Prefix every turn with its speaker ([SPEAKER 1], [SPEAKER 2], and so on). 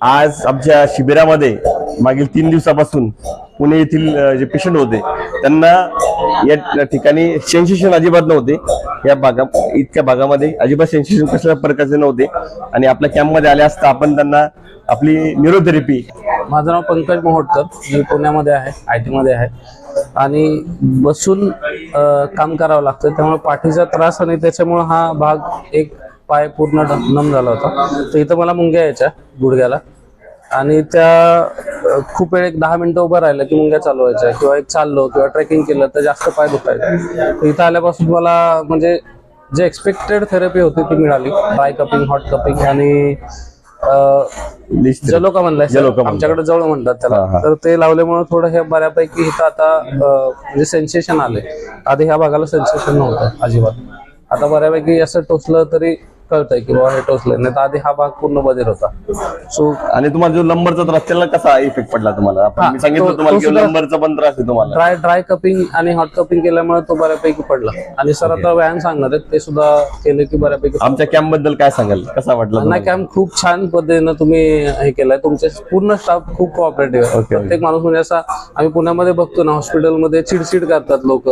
[SPEAKER 1] आज आमच्या शिबिरामध्ये मागील तीन दिवसापासून पुणे येथील जे पेशंट होते त्यांना या ठिकाणी सेन्सेशन अजिबात नव्हते. या भागा इतक्या भागामध्ये अजिबात सेन्सेशन कशा प्रकारचे नव्हते. आणि आपल्या कॅम्पमध्ये आले असता आपण त्यांना आपली न्यूरोथेरपी
[SPEAKER 2] माझं नाव पंकज मोहोटकर मी पुण्यामध्ये आहे आय टीमध्ये आहे. आणि बसून काम करावं लागतं त्यामुळे पाठीचा त्रास आणि त्याच्यामुळे हा भाग एक पाय पूर्ण नम झाला होता. तर इथं मला मुंग्या यायच्या गुडघ्याला. आणि त्या खूप वेळ एक दहा मिनिटं उभं राहिलं की मुंग्या चालू व्हायच्या किंवा एक चाललो किंवा ट्रेकिंग केलं तर जास्त पाय दुखायचे. तर इथं आल्यापासून मला म्हणजे जे एक्सपेक्टेड थेरपी होती ती मिळाली. ड्राय कपिंग हॉट कपिंग आणि जलोका म्हणलाय. आमच्याकडे जवळ म्हणतात त्याला. तर ते लावल्यामुळे थोडं हे बऱ्यापैकी इथं आता म्हणजे सेन्सेशन आले आधी ह्या भागाला सेन्सेशन नव्हतं अजिबात. आता बऱ्यापैकी असं टोचलं तरी कळतंय की बाबा हे टोचलंय. नाही तर आधी हा भाग पूर्ण बधीर होता. सो
[SPEAKER 1] आणि तुम्हाला जो लंबरचा त्रास त्याला कसा इफेक्ट पडला तुम्हाला? आपण मी सांगितलं
[SPEAKER 2] तो-
[SPEAKER 1] तुम्हाला
[SPEAKER 2] तो
[SPEAKER 1] की
[SPEAKER 2] सुद्धा-
[SPEAKER 1] लंबरचा पण त्रास आहे तुम्हाला.
[SPEAKER 2] ड्राय ड्राय कपिंग आणि हॉट कपिंग केल्यामुळे तो बऱ्यापैकी पडला. आणि सर आता व्यायाम सांगणार आहेत ते सुद्धा केले की बऱ्यापैकी
[SPEAKER 1] आमच्या कॅम्पबद्दल काय सांगाल? कसा वाटला
[SPEAKER 2] नाही
[SPEAKER 1] तुम्हाला?
[SPEAKER 2] कॅम्प खूप छान पद्धतीनं तुम्ही हे केलंय. तुमचे पूर्ण स्टाफ खूप कोऑपरेटिव्ह आहे. प्रत्येक माणूस म्हणजे असा आम्ही पुण्यामध्ये बघतो ना हॉस्पिटलमध्ये चिडचिड करतात लोक.